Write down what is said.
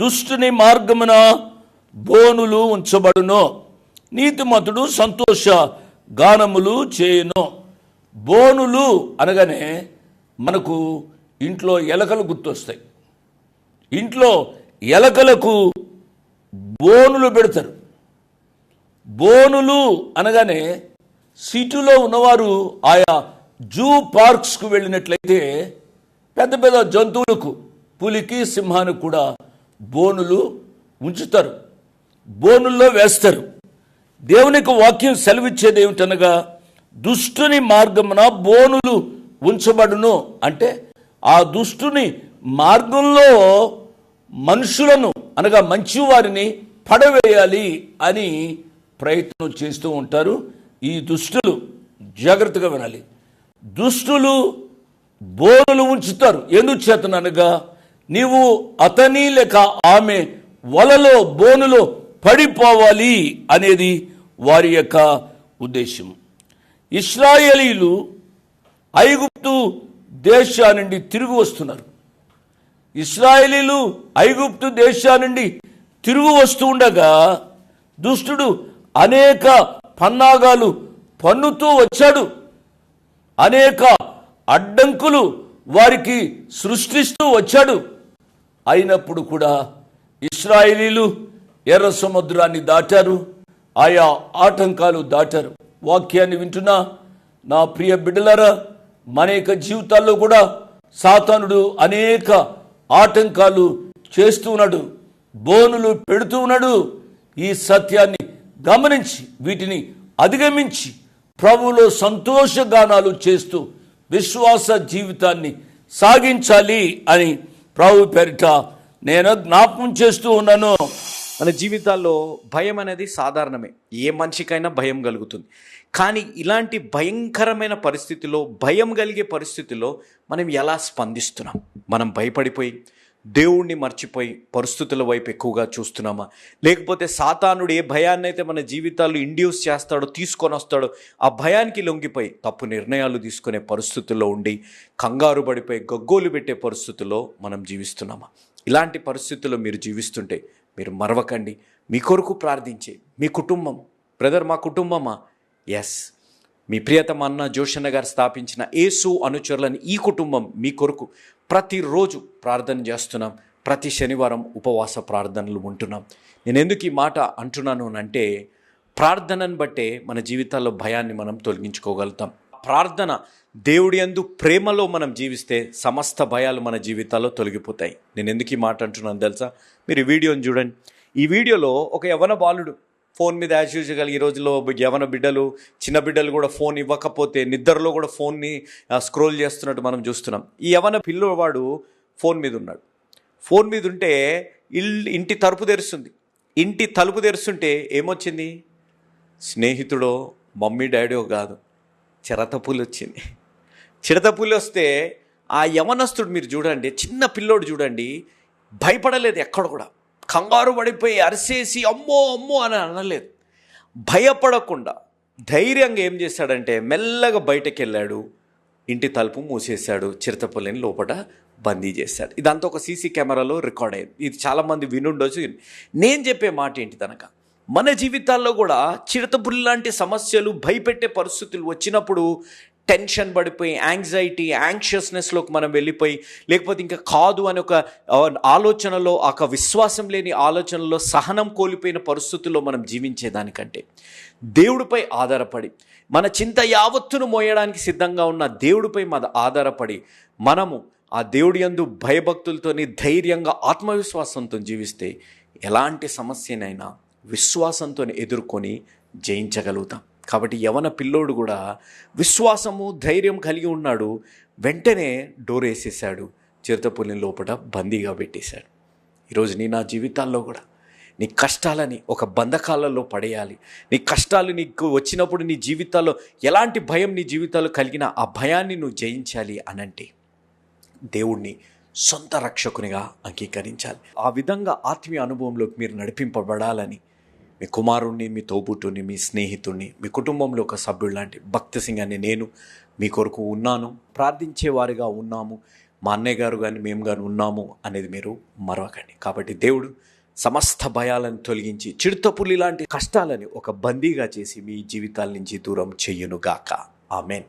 దుష్టుని మార్గమున బోనులు ఉంచబడును. నీతిమంతుడు సంతోష గానములు చేయను. బోనులు అనగానే మనకు ఇంట్లో ఎలకలు గుర్తొస్తాయి. ఇంట్లో ఎలకలకు బోనులు పెడతారు. బోనులు అనగానే సిటీలో ఉన్నవారు ఆయా జూ పార్క్స్కు వెళ్ళినట్లయితే పెద్ద పెద్ద జంతువులకు పులికి సింహానికి కూడా బోనులు ఉంచుతారు బోనుల్లో వేస్తారు. దేవునికి వాక్యం సెలవిచ్చేది ఏమిటనగా దుష్టుని మార్గమున బోనులు ఉంచబడును అంటే ఆ దుష్టుని మార్గంలో మనుషులను అనగా మంచివారిని పడవేయాలి అని ప్రయత్నం చేస్తూ ఉంటారు. ఈ దుష్టులు జాగ్రత్తగా వినాలి. దుష్టులు బోనులు ఉంచుతారు. ఎందుచేతనగా అనగా నీవు అతని లేక ఆమె వలలో బోనులో పడిపోవాలి అనేది వారి యొక్క ఉద్దేశం ఇస్రాయేలీలు ఐగుప్తు దేశా నుండి తిరిగి వస్తున్నారు. ఇస్రాయేలీలు ఐగుప్తు దేశా నుండి తిరుగు వస్తూ ఉండగా దుష్టుడు అనేక పన్నాగాలు పన్నుతూ వచ్చాడు. అనేక అడ్డంకులు వారికి సృష్టిస్తూ వచ్చాడు. అయినప్పుడు కూడా ఇస్రాయేలీలు ఎర్ర సముద్రాన్ని దాటారు ఆయా ఆటంకాలు దాటారు. వాక్యాన్ని వింటున్నా నా ప్రియ బిడ్డలారా మన యొక్క జీవితాల్లో కూడా సాతానుడు అనేక ఆటంకాలు చేస్తూ ఉన్నాడు బోనులు పెడుతూ ఉన్నాడు. ఈ సత్యాన్ని గమనించి వీటిని అధిగమించి ప్రభువులో సంతోషగానాలు చేస్తూ విశ్వాస జీవితాన్ని సాగించాలి అని ప్రభు పేరిట నేను జ్ఞాపకం చేస్తూ ఉన్నాను. మన జీవితాల్లో భయం అనేది సాధారణమే. ఏ మనిషికైనా భయం కలుగుతుంది. కానీ ఇలాంటి భయంకరమైన పరిస్థితిలో భయం కలిగే పరిస్థితిలో మనం ఎలా స్పందిస్తున్నాం? మనం భయపడిపోయి దేవుణ్ణి మర్చిపోయి పరిస్థితుల వైపు ఎక్కువగా చూస్తున్నామా? లేకపోతే సాతానుడు ఏ భయాన్ని అయితే మన జీవితాల్లో ఇండ్యూస్ చేస్తాడో తీసుకొని వస్తాడో ఆ భయానికి లొంగిపోయి తప్పు నిర్ణయాలు తీసుకునే పరిస్థితుల్లో ఉండి కంగారు పడిపోయి గగ్గోలు పెట్టే పరిస్థితుల్లో మనం జీవిస్తున్నామా? ఇలాంటి పరిస్థితుల్లో మీరు జీవిస్తుంటే మీరు మరవకండి. మీ కొరకు ప్రార్థించే మీ కుటుంబం. బ్రదర్ మా కుటుంబమా? ఎస్ మీ ప్రియతమ అన్న జోషన్న గారు స్థాపించిన ఏసు అనుచరులని ఈ కుటుంబం మీ కొరకు ప్రతిరోజు ప్రార్థన చేస్తున్నాం. ప్రతి శనివారం ఉపవాస ప్రార్థనలు ఉంటున్నాం. నేను ఎందుకు ఈ మాట అంటున్నాను అంటే ప్రార్థనను బట్టే మన జీవితాల్లో భయాన్ని మనం తొలగించుకోగలుగుతాం. ప్రార్థన దేవుడి యందు ప్రేమలో మనం జీవిస్తే సమస్త భయాలు మన జీవితాల్లో తొలగిపోతాయి. నేను ఎందుకు ఈ మాట అంటున్నాను తెలుసా? మీరు ఈ వీడియోని చూడండి. ఈ వీడియోలో ఒక యవన బాలుడు ఫోన్ మీద యాజ్ యూజువల్ ఈ రోజుల్లో యవన బిడ్డలు చిన్న బిడ్డలు కూడా ఫోన్ ఇవ్వకపోతే నిద్రలో కూడా ఫోన్ని స్క్రోల్ చేస్తున్నట్టు మనం చూస్తున్నాం. ఈ యవన పిల్లవాడు ఫోన్ మీద ఉన్నాడు. ఫోన్ మీద ఉంటే ఇల్లు ఇంటి తలుపు తెరుస్తుంది. ఇంటి తలుపు తెరుస్తుంటే ఏమొచ్చింది? స్నేహితుడో మమ్మీ డాడీయో కాదు చిరతపులు వచ్చింది. చిరతపులు వస్తే ఆ యవనస్తుడు మీరు చూడండి చిన్న పిల్లోడు చూడండి భయపడలేదు ఎక్కడ కూడా. కంగారు పడిపోయి అరిసేసి అమ్మో అమ్మో అని అనలేదు. భయపడకుండా ధైర్యంగా ఏం చేశాడంటే మెల్లగా బయటకు వెళ్ళాడు ఇంటి తలుపు మూసేశాడు. చిరతపుల్లిని లోపల బందీ చేశాడు. ఇదంతా ఒక సీసీ కెమెరాలో రికార్డ్ అయింది ఇది చాలామంది వినుండొచ్చు. నేను చెప్పే మాట ఏంటి తనక? మన జీవితాల్లో కూడా చిరుతపుల్లి లాంటి సమస్యలు భయపెట్టే పరిస్థితులు వచ్చినప్పుడు టెన్షన్ పడిపోయి యాంగ్జైటీ యాంగ్షియస్నెస్లోకి మనం వెళ్ళిపోయి లేకపోతే ఇంకా కాదు అని ఒక ఆలోచనలో ఒక విశ్వాసం లేని ఆలోచనలో సహనం కోల్పోయిన పరిస్థితుల్లో మనం జీవించేదానికంటే దేవుడిపై ఆధారపడి మన చింత యావత్తును మోయడానికి సిద్ధంగా ఉన్న దేవుడిపై మన ఆధారపడి మనము ఆ దేవుడి యందు భయభక్తులతోని ధైర్యంగా ఆత్మవిశ్వాసంతో జీవిస్తే ఎలాంటి సమస్యనైనా విశ్వాసంతో ఎదుర్కొని జయించగలుగుతాం. కాబట్టి యవన పిల్లోడు కూడా విశ్వాసము ధైర్యం కలిగి ఉన్నాడు. వెంటనే డోర్ వేసేసాడు చిరుతపుల్ని లోపల బందీగా పెట్టేశాడు. ఈరోజు నీ నా జీవితాల్లో కూడా నీ కష్టాలని ఒక బంధకాలలో పడేయాలి. నీ కష్టాలు నీకు వచ్చినప్పుడు నీ జీవితాల్లో ఎలాంటి భయం నీ జీవితాల్లో కలిగిన ఆ భయాన్ని నువ్వు జయించాలి అనంటే దేవుణ్ణి సొంత రక్షకునిగా అంగీకరించాలి. ఆ విధంగా ఆత్మీయ అనుభవంలోకి మీరు నడిపింపబడాలని మీ కుమారుణ్ణి మీ తోబుట్టుని మీ స్నేహితుడిని మీ కుటుంబంలో ఒక సభ్యుడు లాంటి భక్త సింగ్ అని నేను మీ కొరకు ఉన్నాను. ప్రార్థించేవారిగా ఉన్నాము. మా అన్నయ్య గారు కానీ మేము కానీ ఉన్నాము అనేది మీరు మరవకండి. కాబట్టి దేవుడు సమస్త భయాలను తొలగించి చిరుతపులి లాంటి కష్టాలని ఒక బందీగా చేసి మీ జీవితాల నుంచి దూరం చెయ్యునుగాక ఆమెన్.